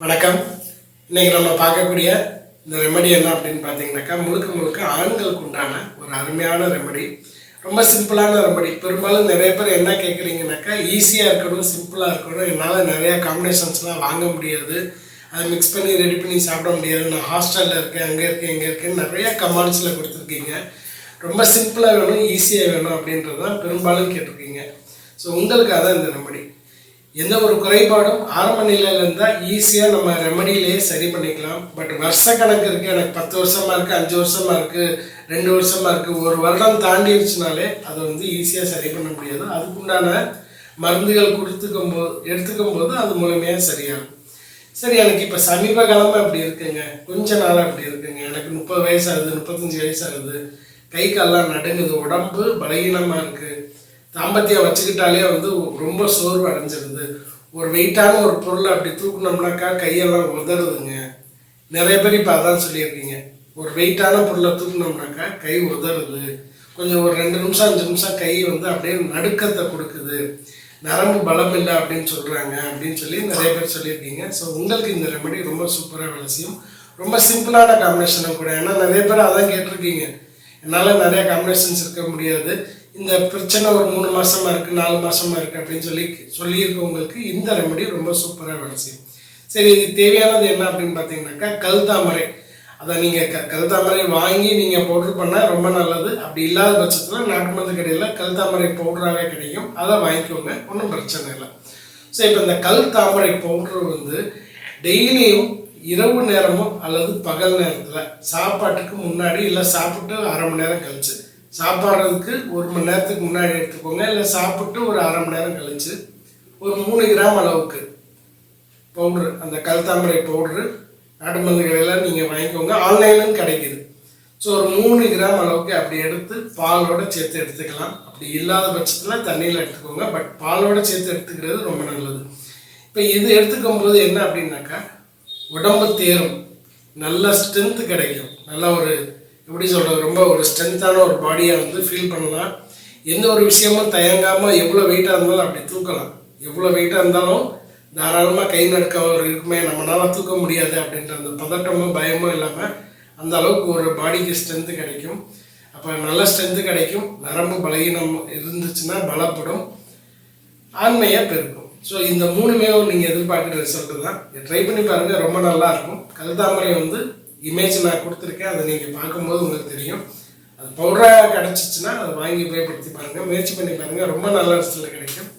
வணக்கம். இன்னைக்கு நம்ம பார்க்கக்கூடிய இந்த ரெமடி என்ன அப்படின்னு பார்த்தீங்கன்னாக்கா முழுக்க முழுக்க ஆண்களுக்கு உண்டான ஒரு அருமையான ரெமடி ரொம்ப சிம்பிளான ரெமடி பெரும்பாலும் நிறைய பேர் என்ன கேட்குறீங்கனாக்கா ஈஸியாக இருக்கணும் சிம்பிளாக இருக்கணும். என்னால் நிறையா காம்பினேஷன்ஸ்லாம் வாங்க முடியாது. அதை மிக்ஸ் பண்ணி ரெடி பண்ணி சாப்பிட முடியாது. நான் ஹாஸ்டலில் இருக்கேன் அங்கே இருக்கேன் இங்கே இருக்கேன் நிறையா கமாண்ட்ஸில் கொடுத்துருக்கீங்க. ரொம்ப சிம்பிளாக வேணும் ஈஸியாக வேணும் அப்படின்றது தான் பெரும்பாலும் கேட்டிருக்கீங்க. ஸோ உங்களுக்காக தான் இந்த ரெமடி எந்த ஒரு குறைபாடும் ஆரம்ப நிலையில இருந்தால் ஈஸியாக நம்ம ரெமடியிலேயே சரி பண்ணிக்கலாம். பட் வருஷ கணக்கு இருக்குது எனக்கு பத்து வருஷமா இருக்குது அஞ்சு வருஷமா இருக்குது ரெண்டு வருஷமா இருக்குது ஒரு வருடம் தாண்டிடுச்சுனாலே அதை வந்து ஈஸியாக சரி பண்ண முடியாது. அதுக்குண்டான மருந்துகள் கொடுத்துக்கும் போது எடுத்துக்கும் போது அது முழுமையாக சரியாகும். சரி எனக்கு இப்போ சமீப காலமாக அப்படி இருக்குங்க. கொஞ்ச நாளாக அப்படி இருக்குங்க. எனக்கு முப்பது வயசு ஆகுது முப்பத்தஞ்சு வயசு ஆகுது. கை கால்லாம் நடுங்குது உடம்பு பலகீனமாக இருக்குது தாம்பத்தியம் வச்சுக்கிட்டாலே வந்து ரொம்ப சோர்வு அடைஞ்சிருது. ஒரு வெயிட்டான ஒரு பொருளை அப்படி தூக்குனோம்னாக்கா கையெல்லாம் உதறுதுங்க. நிறைய பேர் இப்போ அதான் சொல்லியிருக்கீங்க. ஒரு வெயிட்டான பொருளை தூக்குனோம்னாக்கா கை உதறுது. கொஞ்சம் ஒரு ரெண்டு நிமிஷம் அஞ்சு நிமிஷம் கை வந்து அப்படியே நடுக்கத்தை கொடுக்குது. நரம்பு பலம் இல்லை அப்படின்னு சொல்கிறாங்க அப்படின்னு சொல்லி நிறைய பேர் சொல்லியிருக்கீங்க. ஸோ உங்களுக்கு இந்த ரெமெடி ரொம்ப சூப்பராக வேலை செய்யும் ரொம்ப சிம்பிளான காம்பினேஷனும் கூட. ஏன்னா நிறைய பேர் அதான் கேட்டிருக்கீங்க. என்னால் நிறைய காம்பினேஷன்ஸ் இருக்க முடியாது. இந்த பிரச்சனை ஒரு மூணு மாசமா இருக்கு நாலு மாசமா இருக்கு அப்படின்னு சொல்லி சொல்லியிருக்கவங்களுக்கு இந்த ரெமடி ரொம்ப சூப்பராக வேலை செய்யும். சரி இது தேவையானது என்ன அப்படின்னு பார்த்தீங்கன்னாக்கா கல் தாமரை அதை நீங்கள் க கல் தாமரை வாங்கி நீங்கள் பவுடர் பண்ணால் ரொம்ப நல்லது. அப்படி இல்லாத பட்சத்தில் நாட்டு மருந்து கடையில் கல் தாமரை பவுடராகவே கிடைக்கும். அதை வாங்கிக்கோங்க ஒன்றும் பிரச்சனை இல்லை. ஸோ இப்போ இந்த கல் தாமரை பவுடர் வந்து டெய்லியும் இரவு நேரமோ அல்லது பகல் நேரத்தில் சாப்பாட்டுக்கு முன்னாடி இல்லை சாப்பிட்டு அரை மணி நேரம் கழிச்சு. சாப்பிட்றதுக்கு ஒரு மணி நேரத்துக்கு முன்னாடி எடுத்துக்கோங்க இல்லை சாப்பிட்டு ஒரு அரை மணி நேரம் கழிச்சு ஒரு மூணு கிராம் அளவுக்கு பவுட்ரு அந்த கல்தாமரை பவுட்ரு நாட்டு மருந்து கடையில் நீங்கள் வாங்கிக்கோங்க. ஆன்லைனும் கிடைக்குது. ஸோ ஒரு மூணு கிராம் அளவுக்கு அப்படி எடுத்து பாலோட சேர்த்து எடுத்துக்கலாம். அப்படி இல்லாத பட்சத்தில் தண்ணியில் எடுத்துக்கோங்க பட் பாலோட சேர்த்து எடுத்துக்கிறது ரொம்ப நல்லது. இப்போ இது எடுத்துக்கும் போது என்ன அப்படின்னாக்கா உடம்பு தேரும். நல்ல ஸ்ட்ரென்த்து கிடைக்கும். நல்ல ஒரு எப்படி சொல்கிறது ரொம்ப ஒரு ஸ்ட்ரென்த்தான ஒரு பாடியை வந்து ஃபீல் பண்ணலாம். எந்த ஒரு விஷயமும் தயங்காமல் எவ்வளோ வெயிட்டாக இருந்தாலும் அப்படி தூக்கலாம். எவ்வளோ வெயிட்டாக இருந்தாலும் தாராளமாக கை நடுக்க ஒரு இருக்குமே நம்மளால் தூக்க முடியாது அப்படின்ற அந்த பதட்டமும் பயமும் இல்லாமல் அந்த அளவுக்கு ஒரு பாடிக்கு ஸ்ட்ரென்த்து கிடைக்கும். அப்போ நல்ல ஸ்ட்ரென்த்து கிடைக்கும். நரம்பு பலகீனம் இருந்துச்சுன்னா பலப்படும். ஆண்மையாக பெருக்கும். ஸோ இந்த மூணுமே நீங்கள் எதிர்பார்க்குற ரிசல்ட் தான். ட்ரை பண்ணி பாருங்கள் ரொம்ப நல்லா இருக்கும் கல்தாமரை வந்து இமேஜ் நான் கொடுத்துருக்கேன். அதை நீங்கள் பார்க்கும்போது உங்களுக்கு தெரியும். அது பவுடராக கிடச்சிச்சின்னா அதை வாங்கி பயன்படுத்தி பாருங்கள் முயற்சி பண்ணி பாருங்கள் ரொம்ப நல்ல ரிசல்ட் கிடைக்கும்.